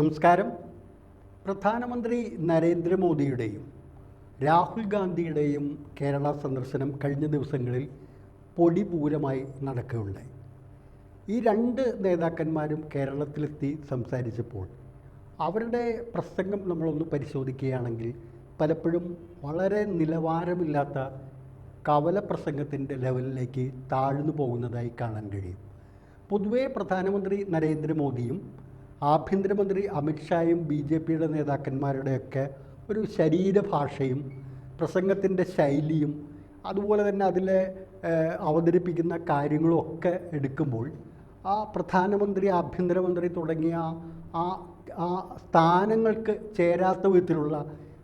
നമസ്കാരം. പ്രധാനമന്ത്രി നരേന്ദ്രമോദിയുടെയും രാഹുൽ ഗാന്ധിയുടെയും കേരള സന്ദർശനം കഴിഞ്ഞ ദിവസങ്ങളിൽ പൊടിപൂരമായി നടക്കുകയുണ്ടായി. ഈ രണ്ട് നേതാക്കന്മാരും കേരളത്തിലെത്തി സംസാരിച്ചപ്പോൾ അവരുടെ പ്രസംഗം നമ്മളൊന്ന് പരിശോധിക്കുകയാണെങ്കിൽ പലപ്പോഴും വളരെ നിലവാരമില്ലാത്ത കവല പ്രസംഗത്തിന്റെ ലെവലിലേക്ക് താഴ്ന്നു പോകുന്നതായി കാണാൻ കഴിയും. പൊതുവേ പ്രധാനമന്ത്രി നരേന്ദ്രമോദിയും ആഭ്യന്തരമന്ത്രി അമിത്ഷായും ബി ജെ പിയുടെ നേതാക്കന്മാരുടെയൊക്കെ ഒരു ശരീരഭാഷയും പ്രസംഗത്തിന്റെ ശൈലിയും അതുപോലെ തന്നെ അതിലെ അവതരിപ്പിക്കുന്ന കാര്യങ്ങളും ഒക്കെ എടുക്കുമ്പോൾ ആ പ്രധാനമന്ത്രി ആഭ്യന്തരമന്ത്രി തുടങ്ങിയ ആ ആ സ്ഥാനങ്ങൾക്ക് ചേരാത്ത വിധത്തിലുള്ള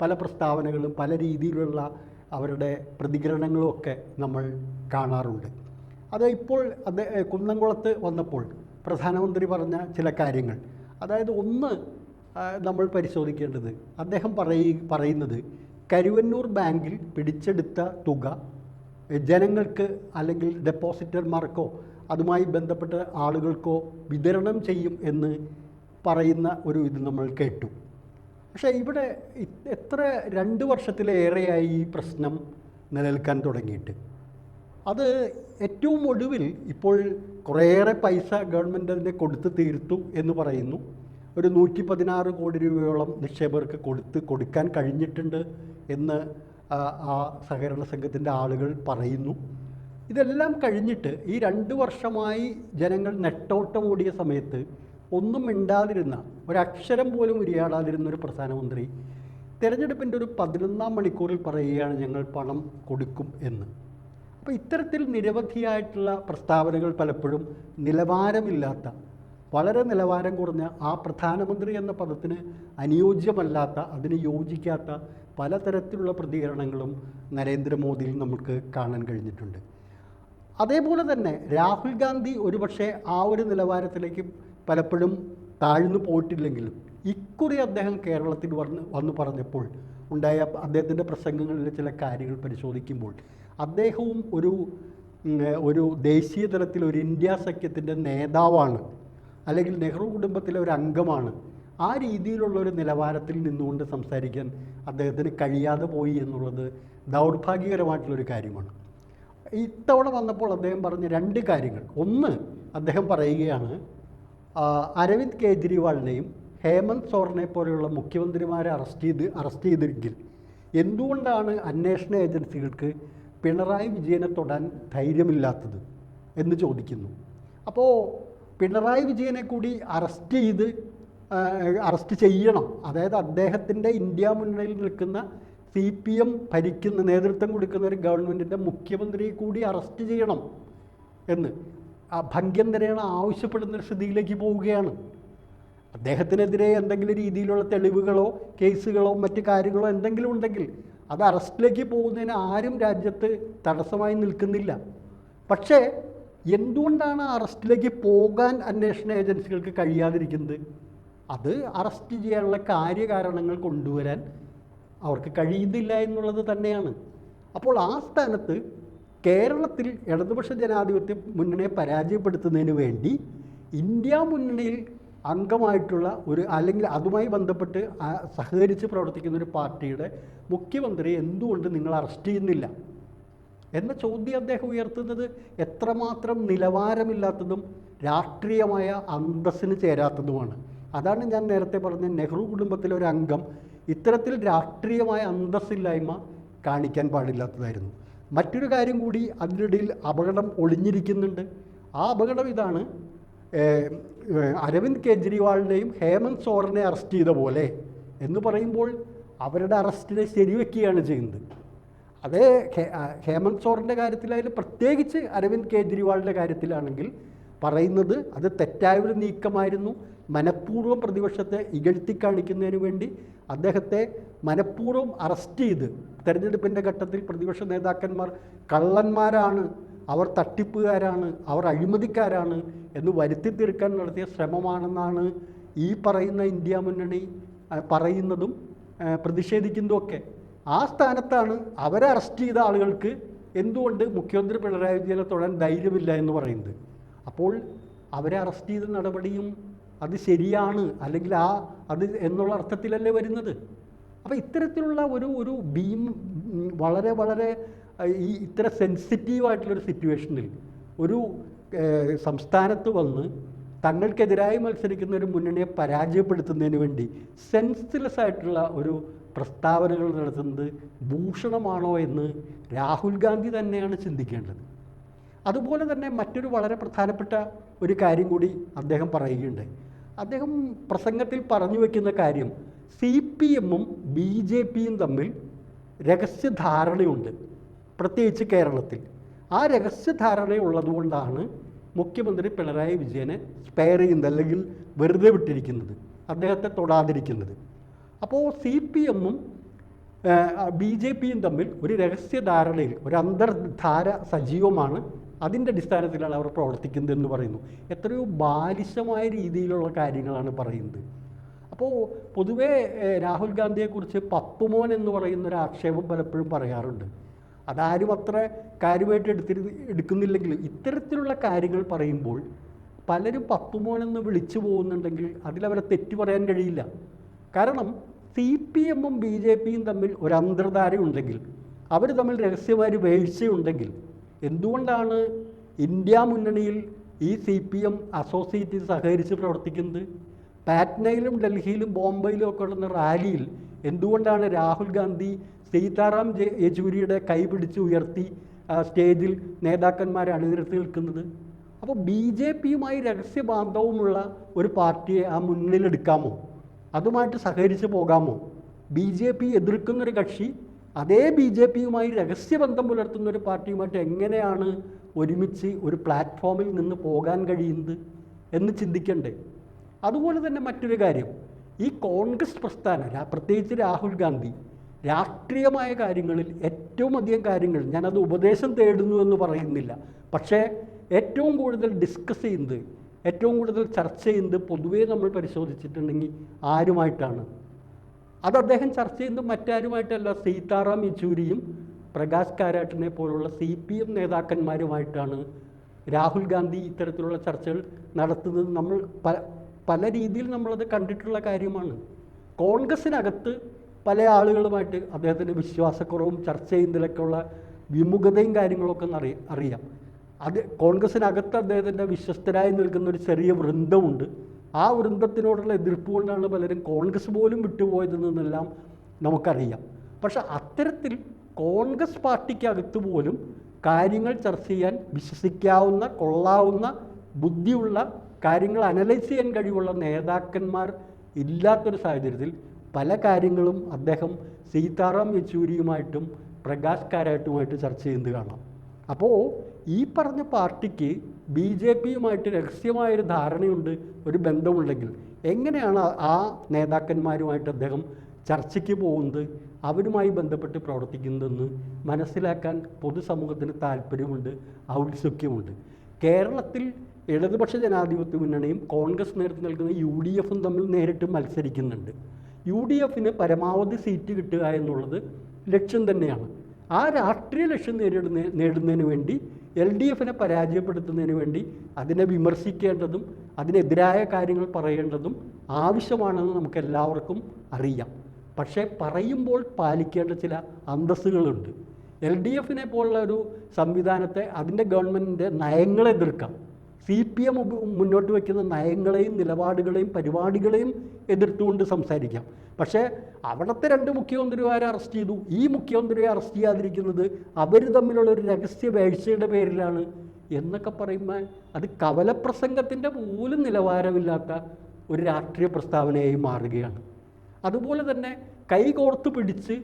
പല പ്രസ്താവനകളും പല രീതിയിലുള്ള അവരുടെ പ്രതികരണങ്ങളും ഒക്കെ നമ്മൾ കാണാറുണ്ട്. അത് ഇപ്പോൾ അത് കുന്നംകുളത്ത് വന്നപ്പോൾ പ്രധാനമന്ത്രി പറഞ്ഞ ചില കാര്യങ്ങൾ. അതായത് ഒന്ന് നമ്മൾ പരിശോധിക്കേണ്ടത്. അദ്ദേഹം പറയ പറയുന്നത് കരുവന്നൂർ ബാങ്കിൽ പിടിച്ചെടുത്ത തുക ജനങ്ങൾക്ക് അല്ലെങ്കിൽ ഡെപ്പോസിറ്റർമാർക്കോ അതുമായി ബന്ധപ്പെട്ട ആളുകൾക്കോ വിതരണം ചെയ്യും എന്ന് പറയുന്ന ഒരു ഇത് നമ്മൾ കേട്ടു. പക്ഷേ ഇവിടെ എത്ര രണ്ട് വർഷത്തിലേറെയായി ഈ പ്രശ്നം നിലനിൽക്കാൻ തുടങ്ങിയിട്ട്? അത് ഏറ്റവും ഒടുവിൽ ഇപ്പോൾ കുറേയേറെ പൈസ ഗവൺമെന്റ് അതിനെ കൊടുത്ത് തീർത്തു എന്ന് പറയുന്നു. ഒരു നൂറ്റി പതിനാറ് കോടി രൂപയോളം നിക്ഷേപകർക്ക് കൊടുത്ത് കൊടുക്കാൻ കഴിഞ്ഞിട്ടുണ്ട് എന്ന് ആ, സഹകരണ സംഘത്തിന്റെ ആളുകൾ പറയുന്നു. ഇതെല്ലാം കഴിഞ്ഞിട്ട് ഈ രണ്ട് വർഷമായി ജനങ്ങൾ നെട്ടോട്ടം ഓടിയ സമയത്ത് ഒന്നും മിണ്ടാതിരുന്ന ഒരക്ഷരം പോലും ഉരിയാടാതിരുന്ന ഒരു പ്രധാനമന്ത്രി തിരഞ്ഞെടുപ്പിന്റെ ഒരു പതിനൊന്നാം മണിക്കൂറിൽ പറയുകയാണ് ഞങ്ങൾ പണം കൊടുക്കും എന്ന്. അപ്പോൾ ഇത്തരത്തിൽ നിരവധിയായിട്ടുള്ള പ്രസ്താവനകൾ പലപ്പോഴും നിലവാരമില്ലാത്ത വളരെ നിലവാരം കുറഞ്ഞ ആ പ്രധാനമന്ത്രി എന്ന പദത്തിന് അനുയോജ്യമല്ലാത്ത അതിന് യോജിക്കാത്ത പലതരത്തിലുള്ള പ്രതികരണങ്ങളും നരേന്ദ്രമോദിയിൽ നമുക്ക് കാണാൻ കഴിഞ്ഞിട്ടുണ്ട്. അതേപോലെ തന്നെ രാഹുൽ ഗാന്ധി ഒരുപക്ഷെ ആ ഒരു നിലവാരത്തിലേക്ക് പലപ്പോഴും താഴ്ന്നു പോയിട്ടില്ലെങ്കിലും ഇക്കുറി അദ്ദേഹം കേരളത്തിൽ വന്ന് വന്നു പറഞ്ഞപ്പോൾ ഉണ്ടായ അദ്ദേഹത്തിന്റെ പ്രസംഗങ്ങളിലെ ചില കാര്യങ്ങൾ പരിശോധിക്കുമ്പോൾ അദ്ദേഹവും ഒരു ഒരു ദേശീയ തലത്തിൽ ഒരു ഇന്ത്യ സഖ്യത്തിന്റെ നേതാവാണ് അല്ലെങ്കിൽ നെഹ്റു കുടുംബത്തിലെ ഒരു അംഗമാണ്. ആ രീതിയിലുള്ള ഒരു നിലവാരത്തിൽ നിന്നുകൊണ്ട് സംസാരിക്കാൻ അദ്ദേഹത്തിന് കഴിയാതെ പോയി എന്നുള്ളത് ദൗർഭാഗ്യകരമായിട്ടുള്ളൊരു കാര്യമാണ്. ഇത്തവണ വന്നപ്പോൾ അദ്ദേഹം പറഞ്ഞ രണ്ട് കാര്യങ്ങൾ. ഒന്ന് അദ്ദേഹം പറയുകയാണ് അരവിന്ദ് കെജ്രിവാളിനെയും ഹേമന്ത് സോറിനെ പോലെയുള്ള മുഖ്യമന്ത്രിമാരെ അറസ്റ്റ് ചെയ്ത് അറസ്റ്റ് ചെയ്തെങ്കിൽ എന്തുകൊണ്ടാണ് അന്വേഷണ ഏജൻസികൾക്ക് പിണറായി വിജയനെ തൊടാൻ ധൈര്യമില്ലാത്തത് എന്ന് ചോദിക്കുന്നു. അപ്പോൾ പിണറായി വിജയനെ കൂടി അറസ്റ്റ് ചെയ്ത് അറസ്റ്റ് ചെയ്യണം. അതായത് അദ്ദേഹത്തിന്റെ ഇന്ത്യ മുന്നണിയിൽ നിൽക്കുന്ന സി പി എം ഭരിക്കുന്ന നേതൃത്വം കൊടുക്കുന്ന ഒരു ഗവൺമെന്റിന്റെ മുഖ്യമന്ത്രിയെ കൂടി അറസ്റ്റ് ചെയ്യണം എന്ന് ആ തരെയാണ് ആവശ്യപ്പെടുന്ന സ്ഥിതിയിലേക്ക് പോവുകയാണ്. അദ്ദേഹത്തിനെതിരെ എന്തെങ്കിലും രീതിയിലുള്ള തെളിവുകളോ കേസുകളോ മറ്റു കാര്യങ്ങളോ എന്തെങ്കിലും ഉണ്ടെങ്കിൽ അത് അറസ്റ്റിലേക്ക് പോകുന്നതിന് ആരും രാജ്യത്ത് തടസ്സമായി നിൽക്കുന്നില്ല. പക്ഷേ എന്തുകൊണ്ടാണ് അറസ്റ്റിലേക്ക് പോകാൻ അന്വേഷണ ഏജൻസികൾക്ക് കഴിയാതിരിക്കുന്നത്? അത് അറസ്റ്റ് ചെയ്യാനുള്ള കാര്യകാരണങ്ങൾ കൊണ്ടുവരാൻ അവർക്ക് കഴിയുന്നില്ല എന്നുള്ളത് തന്നെയാണ്. അപ്പോൾ ആ സ്ഥാനത്ത് കേരളത്തിൽ ഇടതുപക്ഷ ജനാധിപത്യ മുന്നണിയെ പരാജയപ്പെടുത്തുന്നതിന് വേണ്ടി ഇന്ത്യ മുന്നണിയിൽ അംഗമായിട്ടുള്ള ഒരു അല്ലെങ്കിൽ അതുമായി ബന്ധപ്പെട്ട് സഹകരിച്ച് പ്രവർത്തിക്കുന്ന ഒരു പാർട്ടിയുടെ മുഖ്യമന്ത്രി എന്തുകൊണ്ട് നിങ്ങൾ അറസ്റ്റ് ചെയ്യുന്നില്ല? എന്ന ചോദ്യം അദ്ദേഹം ഉയർത്തുന്നത് എത്രമാത്രം നിലവാരമില്ലാത്തതും രാഷ്ട്രീയമായ അന്തസ്സിന് ചേരാത്തതുമാണ്. അതാണ് ഞാൻ നേരത്തെ പറഞ്ഞ നെഹ്റു കുടുംബത്തിലെ ഒരു അംഗം ഇത്തരത്തിൽ രാഷ്ട്രീയമായ അന്തസ്സില്ലായ്മ കാണിക്കാൻ പാടില്ലാത്തതായിരുന്നു. മറ്റൊരു കാര്യം കൂടി അതിനിടയിൽ അപകടം ഒളിഞ്ഞിരിക്കുന്നുണ്ട്. ആ അപകടം ഇതാണ്. അരവിന്ദ് കെജ്രിവാളിനെയും ഹേമന്ത് സോറനെ അറസ്റ്റ് ചെയ്ത പോലെ എന്ന് പറയുമ്പോൾ അവരുടെ അറസ്റ്റിനെ ശരിവെക്കുകയാണ് ചെയ്യുന്നത്. അത് ഹേമന്ത് സോറിന്റെ കാര്യത്തിലായാലും പ്രത്യേകിച്ച് അരവിന്ദ് കെജ്രിവാളിന്റെ കാര്യത്തിലാണെങ്കിൽ പറയുന്നത് അത് തെറ്റായ ഒരു നീക്കമായിരുന്നു. മനഃപൂർവം പ്രതിപക്ഷത്തെ ഇകഴ്ത്തി കാണിക്കുന്നതിന് വേണ്ടി അദ്ദേഹത്തെ മനഃപൂർവം അറസ്റ്റ് ചെയ്ത് തെരഞ്ഞെടുപ്പിന്റെ ഘട്ടത്തിൽ പ്രതിപക്ഷ നേതാക്കന്മാർ കള്ളന്മാരാണ് അവർ തട്ടിപ്പുകാരാണ് അവർ അഴിമതിക്കാരാണ് എന്ന് വരുത്തി തീർക്കാൻ നടത്തിയ ശ്രമമാണെന്നാണ് ഈ പറയുന്ന ഇന്ത്യ മുന്നണി പറയുന്നതും പ്രതിഷേധിക്കുന്നതുമൊക്കെ. ആ സ്ഥാനത്താണ് അവരെ അറസ്റ്റ് ചെയ്ത ആളുകൾക്ക് എന്തുകൊണ്ട് മുഖ്യമന്ത്രി പിണറായി വിജയനെ തൊടാൻ ധൈര്യമില്ല എന്ന് പറയുന്നത്. അപ്പോൾ അവരെ അറസ്റ്റ് ചെയ്ത നടപടിയും അത് ശരിയാണ് അല്ലെങ്കിൽ ആ അത് എന്നുള്ള അർത്ഥത്തിലല്ലേ വരുന്നത്? അപ്പോൾ ഇത്തരത്തിലുള്ള ഒരു ഒരു ഭീം വളരെ വളരെ ഈ ഇത്ര സെൻസിറ്റീവായിട്ടുള്ളൊരു സിറ്റുവേഷനിൽ ഒരു സംസ്ഥാനത്ത് വന്ന് തങ്ങൾക്കെതിരായി മത്സരിക്കുന്ന ഒരു മുന്നണിയെ പരാജയപ്പെടുത്തുന്നതിന് വേണ്ടി സെൻസ്ലെസ് ആയിട്ടുള്ള ഒരു പ്രസ്താവനകൾ നടത്തുന്നത് ഭൂഷണമാണോ എന്ന് രാഹുൽ ഗാന്ധി തന്നെയാണ് ചിന്തിക്കേണ്ടത്. അതുപോലെ തന്നെ മറ്റൊരു വളരെ പ്രധാനപ്പെട്ട ഒരു കാര്യം കൂടി അദ്ദേഹം പറയുകയുണ്ടായി അദ്ദേഹം പ്രസംഗത്തിൽ പറഞ്ഞു വയ്ക്കുന്ന കാര്യം സി പി എമ്മും ബി ജെ പിയും തമ്മിൽ രഹസ്യധാരണയുണ്ട്. പ്രത്യേകിച്ച് കേരളത്തിൽ. ആ രഹസ്യധാരണ ഉള്ളതുകൊണ്ടാണ് മുഖ്യമന്ത്രി പിണറായി വിജയനെ സ്പെയർ ചെയ്യുന്നത് അല്ലെങ്കിൽ വെറുതെ വിട്ടിരിക്കുന്നത് അദ്ദേഹത്തെ തൊടാതിരിക്കുന്നത്. അപ്പോൾ സി പി എമ്മും ബി ജെ പിയും തമ്മിൽ ഒരു രഹസ്യധാരണയിൽ ഒരു അന്തർധാര സജീവമാണ് അതിന്റെ അടിസ്ഥാനത്തിലാണ് അവർ പ്രവർത്തിക്കുന്നത് എന്ന് പറയുന്നു. എത്രയോ ബാലിശമായ രീതിയിലുള്ള കാര്യങ്ങളാണ് പറയുന്നത്. അപ്പോൾ പൊതുവേ രാഹുൽ ഗാന്ധിയെക്കുറിച്ച് പപ്പുമോൻ എന്ന് പറയുന്ന ഒരു ആക്ഷേപം പലപ്പോഴും പറയാറുണ്ട്. അതാരും അത്ര കാര്യമായിട്ട് എടുത്തിരു എടുക്കുന്നില്ലെങ്കിലും ഇത്തരത്തിലുള്ള കാര്യങ്ങൾ പറയുമ്പോൾ പലരും പപ്പുമോനെന്ന് വിളിച്ചു പോകുന്നുണ്ടെങ്കിൽ അതിലവരെ തെറ്റു പറയാൻ കഴിയില്ല. കാരണം സി പി എമ്മും ബി ജെ പിയും തമ്മിൽ ഒരു അന്തർധാരയുണ്ടെങ്കിൽ അവർ തമ്മിൽ രഹസ്യമായ വീഴ്ചയുണ്ടെങ്കിൽ എന്തുകൊണ്ടാണ് ഇന്ത്യ മുന്നണിയിൽ ഈ സി പി എം അസോസിയേറ്റ് സഹകരിച്ച് പ്രവർത്തിക്കുന്നത്? പാറ്റ്നയിലും ഡൽഹിയിലും ബോംബെയിലും ഒക്കെ ഉള്ള റാലിയിൽ എന്തുകൊണ്ടാണ് രാഹുൽ ഗാന്ധി സീതാറാം യെച്ചൂരിയുടെ കൈ പിടിച്ച് ഉയർത്തി സ്റ്റേജിൽ നേതാക്കന്മാരെ അണിനിരത്തി നിൽക്കുന്നത്. അപ്പോൾ ബി ജെ പിയുമായി രഹസ്യബാന്ധവുമുള്ള ഒരു പാർട്ടിയെ ആ മുന്നിലെടുക്കാമോ അതുമായിട്ട് സഹകരിച്ച് പോകാമോ? ബി ജെ പി എതിർക്കുന്നൊരു കക്ഷി അതേ ബി ജെ പിയുമായി രഹസ്യബന്ധം പുലർത്തുന്ന ഒരു പാർട്ടിയുമായിട്ട് എങ്ങനെയാണ് ഒരുമിച്ച് ഒരു പ്ലാറ്റ്ഫോമിൽ നിന്ന് പോകാൻ കഴിയുന്നത് എന്ന് ചിന്തിക്കണ്ടേ? അതുപോലെ തന്നെ മറ്റൊരു കാര്യം ഈ കോൺഗ്രസ് പ്രസ്ഥാനം പ്രത്യേകിച്ച് രാഹുൽ ഗാന്ധി രാഷ്ട്രീയമായ കാര്യങ്ങളിൽ ഏറ്റവും അധികം കാര്യങ്ങൾ ഞാനത് ഉപദേശം തേടുന്നു എന്ന് പറയുന്നില്ല. പക്ഷേ ഏറ്റവും കൂടുതൽ ഡിസ്കസ് ചെയ്യുന്നത് ഏറ്റവും കൂടുതൽ ചർച്ച ചെയ്യുന്നത് പൊതുവേ നമ്മൾ പരിശോധിച്ചിട്ടുണ്ടെങ്കിൽ ആരുമായിട്ടാണ്? അത് അദ്ദേഹം ചർച്ച ചെയ്യുന്നത് മറ്റാരുമായിട്ടല്ല. സീതാറാം യെച്ചൂരിയും പ്രകാശ് കാരാട്ടിനെ പോലുള്ള സി പി എം നേതാക്കന്മാരുമായിട്ടാണ് രാഹുൽ ഗാന്ധി ഇത്തരത്തിലുള്ള ചർച്ചകൾ നടത്തുന്നത്. നമ്മൾ പല പല രീതിയിൽ നമ്മളത് കണ്ടിട്ടുള്ള കാര്യമാണ്. കോൺഗ്രസ്സിനകത്ത് പല ആളുകളുമായിട്ട് അദ്ദേഹത്തിന്റെ വിശ്വാസക്കുറവും ചർച്ച ചെയ്യുന്നതിലൊക്കെയുള്ള വിമുഖതയും കാര്യങ്ങളൊക്കെ അറിയ അറിയാം. അത് കോൺഗ്രസ്സിനകത്ത് അദ്ദേഹത്തിന്റെ വിശ്വസ്തരായി നിൽക്കുന്ന ഒരു ചെറിയ വൃന്ദമുണ്ട്. ആ വൃന്ദത്തിനോടുള്ള എതിർപ്പ് കൊണ്ടാണ് പലരും കോൺഗ്രസ് പോലും വിട്ടുപോയതെന്നെല്ലാം നമുക്കറിയാം. പക്ഷെ അത്തരത്തിൽ കോൺഗ്രസ് പാർട്ടിക്കകത്ത് പോലും കാര്യങ്ങൾ ചർച്ച ചെയ്യാൻ വിശ്വസിക്കാവുന്ന കൊള്ളാവുന്ന ബുദ്ധിയുള്ള കാര്യങ്ങൾ അനലൈസ് ചെയ്യാൻ കഴിവുള്ള നേതാക്കന്മാർ ഇല്ലാത്തൊരു സാഹചര്യത്തിൽ പല കാര്യങ്ങളും അദ്ദേഹം സീതാറാം യെച്ചൂരിയുമായിട്ടും പ്രകാശ് കാരാട്ടുമായിട്ട് ചർച്ച ചെയ്യുന്നത് കാണാം. അപ്പോൾ ഈ പറഞ്ഞ പാർട്ടിക്ക് ബി ജെ പിയുമായിട്ട് രഹസ്യമായൊരു ധാരണയുണ്ട് ഒരു ബന്ധമുണ്ടെങ്കിൽ എങ്ങനെയാണ് ആ- ആ നേതാക്കന്മാരുമായിട്ട് അദ്ദേഹം ചർച്ചയ്ക്ക് പോകുന്നത് അവരുമായി ബന്ധപ്പെട്ട് പ്രവർത്തിക്കുന്നതെന്ന് മനസ്സിലാക്കാൻ പൊതുസമൂഹത്തിന് താല്പര്യമുണ്ട് ഔത്സുഖ്യമുണ്ട് കേരളത്തിൽ ഇടതുപക്ഷ ജനാധിപത്യ മുന്നണിയും കോൺഗ്രസ് നേതൃത്വം നൽകുന്ന യു ഡി എഫും തമ്മിൽ നേരിട്ട് മത്സരിക്കുന്നുണ്ട്. യു ഡി എഫിന് പരമാവധി സീറ്റ് കിട്ടുക എന്നുള്ളത് ലക്ഷ്യം തന്നെയാണ്. ആ രാഷ്ട്രീയ ലക്ഷ്യം നേരിടുന്ന നേടുന്നതിന് വേണ്ടി എൽ ഡി എഫിനെ പരാജയപ്പെടുത്തുന്നതിന് വേണ്ടി അതിനെ വിമർശിക്കേണ്ടതും അതിനെതിരായ കാര്യങ്ങൾ പറയേണ്ടതും ആവശ്യമാണെന്ന് നമുക്ക് എല്ലാവർക്കും അറിയാം. പക്ഷേ പറയുമ്പോൾ പാലിക്കേണ്ട ചില അന്തസ്സുകളുണ്ട്. എൽ ഡി എഫിനെ പോലുള്ള ഒരു സംവിധാനത്തെ അതിന്റെ ഗവൺമെന്റിന്റെ നയങ്ങളെ എതിർക്കാം. സി പി എം മുന്നോട്ട് വയ്ക്കുന്ന നയങ്ങളെയും നിലപാടുകളെയും പരിപാടികളെയും എതിർത്തുകൊണ്ട് സംസാരിക്കാം. പക്ഷേ അവിടുത്തെ രണ്ട് മുഖ്യമന്ത്രിമാരെ അറസ്റ്റ് ചെയ്തു. ഈ മുഖ്യമന്ത്രിയെ അറസ്റ്റ് ചെയ്യാതിരിക്കുന്നത് അവർ തമ്മിലുള്ള ഒരു രഹസ്യ വീഴ്ചയുടെ പേരിലാണ് എന്നൊക്കെ പറയുമ്പോൾ അത് കവലപ്രസംഗത്തിന്റെ പോലും നിലവാരമില്ലാത്ത ഒരു രാഷ്ട്രീയ പ്രസ്താവനയായി മാറുകയാണ്. അതുപോലെ തന്നെ കൈകോർത്ത് പിടിച്ച്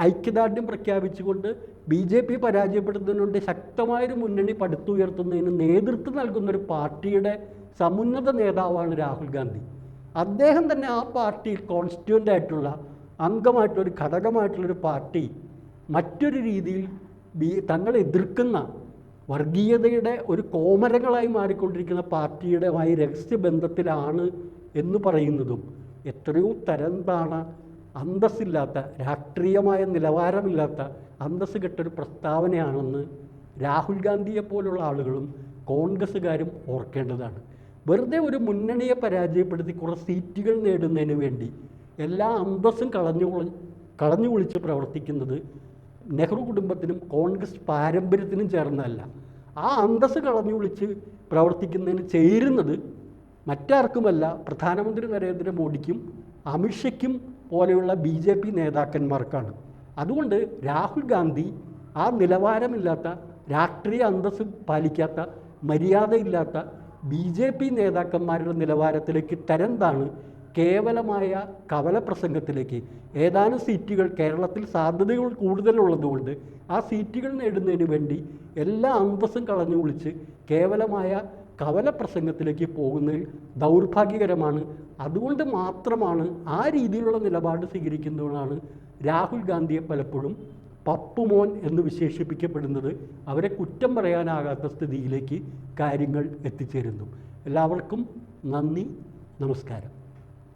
ഐക്യദാർഢ്യം പ്രഖ്യാപിച്ചുകൊണ്ട് ബി ജെ പി പരാജയപ്പെടുത്തുന്നതിനുണ്ട് ശക്തമായൊരു മുന്നണി പടുത്തുയർത്തുന്നതിന് നേതൃത്വം നൽകുന്ന ഒരു പാർട്ടിയുടെ സമുന്നത നേതാവാണ് രാഹുൽ ഗാന്ധി. അദ്ദേഹം തന്നെ ആ പാർട്ടിയിൽ കോൺസ്റ്റിറ്റ്യൂന്റ് ആയിട്ടുള്ള അംഗമായിട്ടൊരു ഘടകമായിട്ടുള്ളൊരു പാർട്ടി മറ്റൊരു രീതിയിൽ ബി തങ്ങളെ എതിർക്കുന്ന വർഗീയതയുടെ ഒരു കോമരങ്ങളായി മാറിക്കൊണ്ടിരിക്കുന്ന പാർട്ടിയുടെമായി രഹസ്യബന്ധത്തിലാണ് എന്ന് പറയുന്നതും എത്രയോ തരം താണ അന്തസ്സില്ലാത്ത രാഷ്ട്രീയമായ നിലവാരമില്ലാത്ത അന്തസ് കെട്ടൊരു പ്രസ്താവനയാണെന്ന് രാഹുൽ ഗാന്ധിയെ പോലുള്ള ആളുകളും കോൺഗ്രസ്സുകാരും ഓർക്കേണ്ടതാണ്. വെറുതെ ഒരു മുന്നണിയെ പരാജയപ്പെടുത്തി കുറേ സീറ്റുകൾ നേടുന്നതിന് വേണ്ടി എല്ലാ അന്തസ്സും കളഞ്ഞു കുള- കളഞ്ഞു കുളിച്ച് പ്രവർത്തിക്കുന്നത് നെഹ്റു കുടുംബത്തിനും കോൺഗ്രസ് പാരമ്പര്യത്തിനും ചേർന്നതല്ല. ആ അന്തസ്സ് കളഞ്ഞു കുളിച്ച് പ്രവർത്തിക്കുന്നതിന് ചേരുന്നത് മറ്റാർക്കുമല്ല പ്രധാനമന്ത്രി നരേന്ദ്രമോദിക്കും അമിത്ഷയ്ക്കും പോലെയുള്ള ബി ജെ പി നേതാക്കന്മാർക്കാണ്. അതുകൊണ്ട് രാഹുൽ ഗാന്ധി ആ നിലവാരമില്ലാത്ത രാഷ്ട്രീയ അന്തസ്സ് പാലിക്കാത്ത മര്യാദയില്ലാത്ത ബി ജെ പി നേതാക്കന്മാരുടെ നിലവാരത്തിലേക്ക് തരംതാണ് കേവലമായ കവല പ്രസംഗത്തിലേക്ക്. ഏതാനും സീറ്റുകൾ കേരളത്തിൽ സാധ്യതകൾ കൂടുതലുള്ളതുകൊണ്ട് ആ സീറ്റുകൾ നേടുന്നതിന് വേണ്ടി എല്ലാ അന്തസ്സും കളഞ്ഞു വിളിച്ച് കേവലമായ കവല പ്രസംഗത്തിലേക്ക് ദൗർഭാഗ്യകരമാണ്. അതുകൊണ്ട് മാത്രമാണ് ആ രീതിയിലുള്ള നിലപാട് സ്വീകരിക്കുന്നതുകൊണ്ടാണ് രാഹുൽ ഗാന്ധിയെ പലപ്പോഴും പപ്പുമോൻ എന്ന് വിശേഷിപ്പിക്കപ്പെടുന്നത്. അവരെ കുറ്റം പറയാനാകാത്ത സ്ഥിതിയിലേക്ക് കാര്യങ്ങൾ എത്തിച്ചേരുന്നു. എല്ലാവർക്കും നന്ദി നമസ്കാരം.